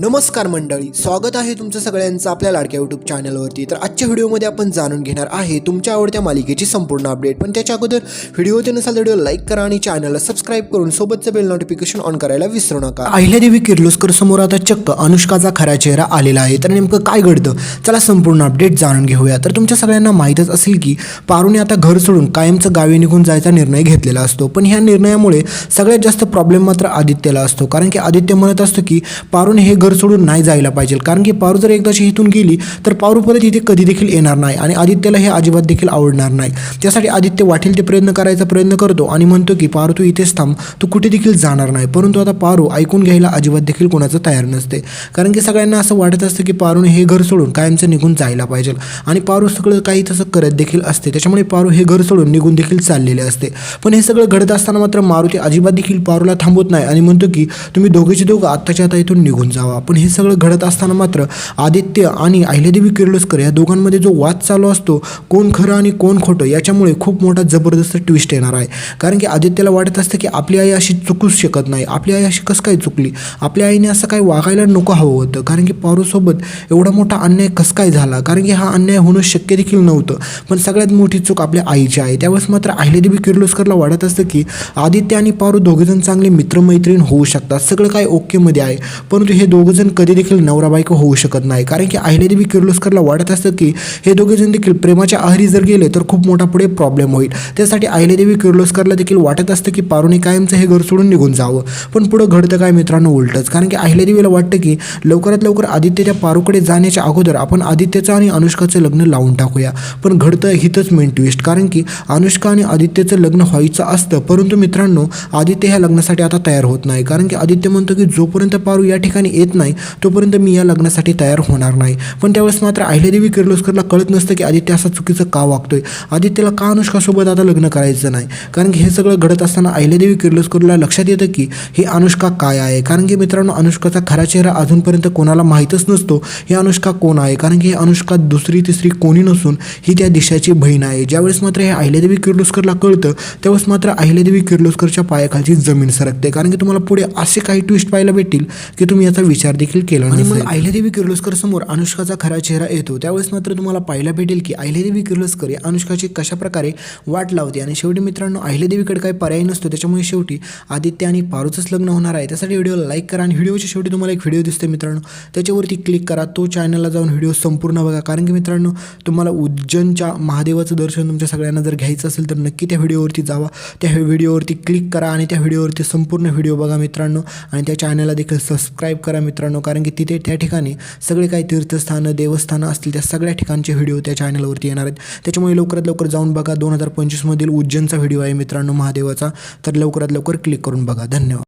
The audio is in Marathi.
नमस्कार मंडळी स्वागत आहे तुमचं सगळ्यांचं आपल्या लाडक्या यूट्यूब चॅनलवरती तर आजच्या व्हिडिओमध्ये आपण जाणून घेणार आहे तुमच्या आवडत्या मालिकेची संपूर्ण अपडेट पण त्याच्या अगोदर व्हिडिओ ते नसाल व्हिडिओ लाईक करा आणि चॅनलला सबस्क्राईब करून सोबतचं बेल नोटिफिकेशन ऑन करायला विसरू नका. अहिल्यादेवी किर्लोस्कर समोर आता चक्क अनुष्काचा खरा चेहरा आलेला आहे. तर नेमकं काय घडतं? चला संपूर्ण अपडेट जाणून घेऊया. तर तुमच्या सगळ्यांना माहीतच असेल की पारूने आता घर सोडून कायमचं गावी निघून जायचा निर्णय घेतलेला असतो. पण ह्या निर्णयामुळे सगळ्यात जास्त प्रॉब्लेम मात्र आदित्यला असतो. कारण की आदित्य म्हणत असतो की पारून हे घर सोडून नाही जायला पाहिजे. कारण की पारू जर एकदाशी इथून गेली तर पारू परत इथे कधी देखील येणार नाही आणि आदित्यला हे अजिबात देखील आवडणार नाही. त्यासाठी आदित्य वाटेल ते प्रयत्न करायचा प्रयत्न करतो आणि म्हणतो की पारू तू इथेच थांब. तू कुठे देखील जाणार नाही. परंतु आता पारू ऐकून घ्यायला अजिबात देखील कोणाचं तयार नसते. कारण की सगळ्यांना असं वाटत असतं की पारूने हे घर सोडून कायमचं निघून जायला पाहिजे. आणि पारू सगळं काही तसं करत देखील असते. त्याच्यामुळे पारू हे घर सोडून निघून देखील चाललेले असते. पण हे सगळं घडत असताना मात्र मारुती अजिबात देखील पारूला थांबवत नाही आणि म्हणतो की तुम्ही दोघेचे दोघं आत्ताच्या आता इथून निघून जावा. पण हे सगळं घडत असताना मात्र आदित्य आणि अहिल्यादेवी किर्लोस्कर या दोघांमध्ये जो वाद चालू असतो कोण खरं आणि कोण खोटं याच्यामुळे खूप मोठा जबरदस्त ट्विस्ट येणार आहे. कारण की आदित्यला वाटत असतं की आपली आई अशी चुकूच शकत नाही. आपली आई अशी कसं काय चुकली? आपल्या आईने असं काय वागायला नको हवं होतं. कारण की पारूसोबत एवढा मोठा अन्याय कसं काय झाला? कारण की हा अन्याय होणं शक्य देखील नव्हतं. पण सगळ्यात मोठी चूक आपल्या आईची आहे. त्यावेळेस मात्र अहिल्यादेवी किर्लोस्करला वाटत असतं की आदित्य आणि पारू दोघेजण चांगले मित्रमैत्रीण होऊ शकतात. सगळं काय ओकेमध्ये आहे. परंतु हे दोघंजण कधी देखील नवरा बायको होऊ शकत नाही. कारण की अहिल्यादेवी किर्लोस्करला वाटत असतं की हे दोघेजण देखील प्रेमाच्या आहारी जर गेले तर खूप मोठा पुढे प्रॉब्लेम होईल. त्यासाठी अहिल्यादेवी किर्लोस्करला देखील वाटत असतं की पारूने कायमचं हे घर सोडून निघून जावं. पण पुढं घडतं काय मित्रांनो उलटच. कारण की अहिल्यादेवीला वाटतं की लवकरात लवकर आदित्य त्या पारूकडे जाण्याच्या अगोदर आपण आदित्यचं आणि अनुष्काचं लग्न लावून टाकूया. पण घडतं हिथंच मेन ट्विस्ट कारण की अनुष्का आणि आदित्यचं लग्न व्हायचं असतं परंतु मित्रांनो आदित्य ह्या लग्नासाठी आता तयार होत नाही. कारण की आदित्य म्हणतो की जोपर्यंत पारू या ठिकाणी येत नाही तोपर्यंत मी या लग्नासाठी तयार होणार नाही. पण त्यावेळेस मात्र अहिल्यादेवी किर्लोस्करला कळत नसतं की आदित्य असं चुकीचं का वागतोय. आदित्यला का अनुष्कासोबत आता लग्न करायचं नाही? कारण की हे सगळं घडत असताना अहिल्यादेवी किर्लोस्करला लक्षात येतं की ही अनुष्का काय आहे? कारण की मित्रांनो अनुष्काचा खरा चेहरा अजूनपर्यंत कोणाला माहीतच नसतो ही अनुष्का कोण आहे? कारण की ही अनुष्का दुसरी तिसरी कोणी नसून ही त्या दिशाची बहीण आहे. ज्यावेळेस मात्र हे अहिल्यादेवी किर्लोस्करला कळतं त्यावेळेस मात्र अहिल्यादेवी किर्लोस्करच्या पायाखालची जमीन सरकते. कारण की तुम्हाला पुढे असे काही ट्विस्ट पाहायला भेटतील की तुम्ही याचा विचार देखील केला आणि मग अहिल्यादेवी किर्लोस्कर समोर अनुष्काचा खरा चेहरा येतो. त्यावेळेस मात्र तुम्हाला पाहायला भेटेल की अहिल्यादेवी किर्लोस्कर या अनुष्काची कशा प्रकारे वाट लावते आणि शेवटी मित्रांनो अहिल्यादेवीकडे काही पर्याय नसतो. त्याच्यामुळे शेवटी आदित्य आणि पारूचंच लग्न होणार आहे. त्यासाठी व्हिडिओला लाईक करा आणि व्हिडिओच्या शेवटी तुम्हाला एक व्हिडिओ दिसते मित्रांनो. त्याच्यावरती क्लिक करा. तो चॅनलला जाऊन व्हिडिओ संपूर्ण बघा. कारण की मित्रांनो तुम्हाला उज्जैनच्या महादेवाचं दर्शन तुमच्या सगळ्यांना जर घ्यायचं असेल तर नक्की त्या व्हिडिओवरती जावा. त्या व्हिडिओवरती क्लिक करा आणि त्या व्हिडिओवरती संपूर्ण व्हिडिओ बघा मित्रांनो. आणि त्या चॅनलला देखील सबस्क्राईब करा मित्रांनो कारण की तिथे त्या ठिकाणी सगळे काही तीर्थस्थानं देवस्थानं असतील त्या सगळ्या ठिकाणचे व्हिडिओ त्या चॅनलवरती येणार आहेत. त्याच्यामुळे लवकरात लवकर जाऊन बघा. दोन हजार पंचवीसमधील उज्जैनचा व्हिडिओ आहे मित्रांनो महादेवाचा. तर लवकरात लवकर क्लिक करून बघा. धन्यवाद.